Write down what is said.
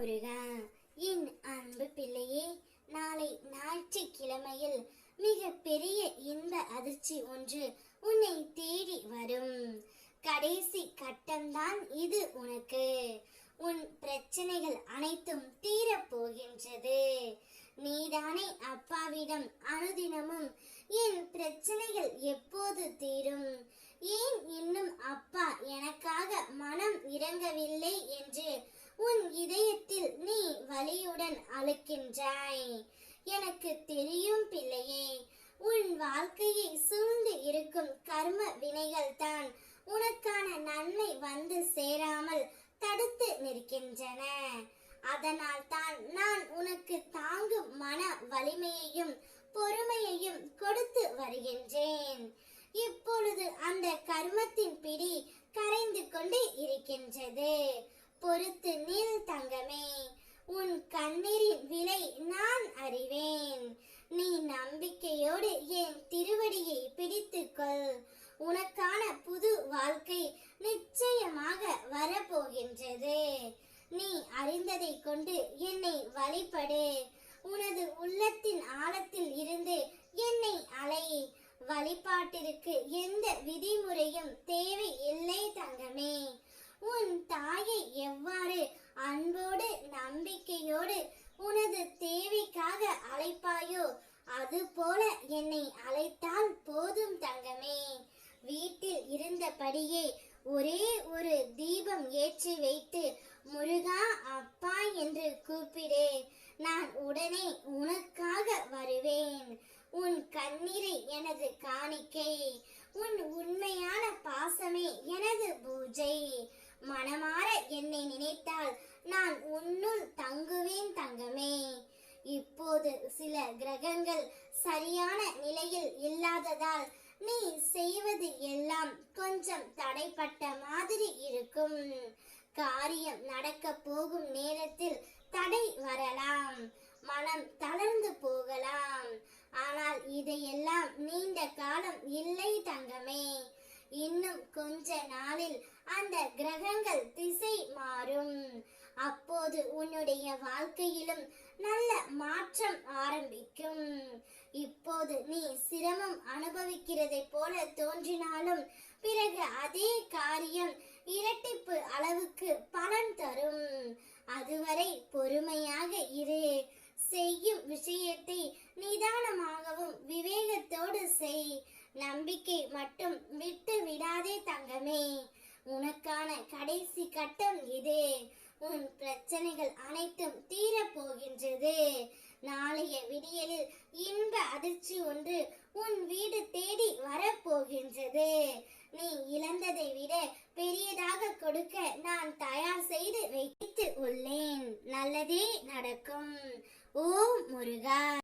முருகா என் அன்பு பிள்ளையே நாளை ஞாயிற்றுக்கிழமையில் மிக பெரிய இன்ப அதிர்ச்சி ஒன்று உன்னை தேடி வரும். கடைசி கட்டம்தான் இது உனக்கு. உன் பிரச்சனைகள் அனைத்தும் தீரப்போகின்றது. நீதானே அப்பாவிடம் அனுதினமும் என் பிரச்சனைகள் எப்போது தீரும்? ஏன் இன்னும் அப்பா எனக்காக மனம் இறங்கவில்லை என்று உன் இதயத்தில் நீ வலியுடன் அழுக்கின்றாய். எனக்கு தெரியும் பிள்ளையே உன் வாழ்க்கையை சூழ்ந்து இருக்கும் கர்ம வினைகள் தான் உனக்கான நன்மை வந்து சேராமல் தடுத்து நிற்கின்றன. அதனால் தான் நான் உனக்கு தாங்கும் மன வலிமையையும் பொறுமையையும் கொடுத்து வருகின்றேன். இப்பொழுது அந்த கர்மத்தின் பிடி கரைந்து கொண்டு இருக்கின்றது. பொறுத்து நீ தங்கமே உன் கண்ணீரின் விலை நான் அறிவேன் நீ நம்பிக்கையோடு என் திருவடியை பிடித்துக்கொள் உனக்கான புது வாழ்க்கை நிச்சயமாக வரப்போகின்றது. நீ அறிந்ததை கொண்டு என்னை வழிபடு. உனது உள்ளத்தின் ஆழத்தில் இருந்து என்னை அலை. வழிபாட்டிற்கு எந்த விதிமுறையும் தேவை இல்லை தங்கமே. உன் தாயை எவ்வாறு அன்போடு நம்பிக்கையோடு உனது தேவைக்காக அழைப்பாயோ அதுபோல என்னை அழைத்தால் போதும் தங்கமே. வீட்டில் இருந்தபடியே ஒரே ஒரு தீபம் ஏற்றி வைத்து முருகா அப்பா என்று கூப்பிடு. நான் உடனே உனக்காக வருவேன். உன் கண்ணீரை எனது காணிக்கை. உன் உண்மையான பாசமே எனது பூஜை. மனமாற என்னை நினைத்தால் நான் உன்னுள் தங்குவேன் தங்கமே. இப்போது சில கிரகங்கள் சரியான நிலையில் இல்லாததால் நீ செய்வது எல்லாம் கொஞ்சம் தடைப்பட்ட மாதிரி இருக்கும். காரியம் நடக்க போகும் நேரத்தில் தடை வரலாம். மனம் தளர்ந்து போகலாம். ஆனால் இதையெல்லாம் நீண்ட காலம் இல்லை தங்கமே. இன்னும் கொஞ்ச நாளில் அந்த கிரகங்கள் திசை மாறும். அப்போது உன்னுடைய வாழ்க்கையிலும் நல்ல மாற்றம் ஆரம்பிக்கும். போது நீ சிரமம் அனுபவிக்கிறதை போல தோன்றினாலும் பிறகு அதே காரியம் இரட்டிப்பு அளவுக்கு பலன் தரும். அதுவரை பொறுமையாக இரு. செய்யும் விஷயத்தை நிதானமாகவும் விவேகத்தோடு செய். நம்பிக்கை மட்டும் விட்டு விடாதே தங்கமே. உனக்கான கடைசி கட்டம் இது. உன் பிரச்சனைகள் அனைத்தும் தீரப் போகின்றது நாளைய விடியலில் இன்ப அதிர்ச்சி ஒன்று உன் வீடு தேடி வரப்போகின்றது. நீ இழந்ததை விட பெரியதாக கொடுக்க நான் தயார் செய்து வைத்து உள்ளேன். நல்லதே நடக்கும். ஓ முருகா!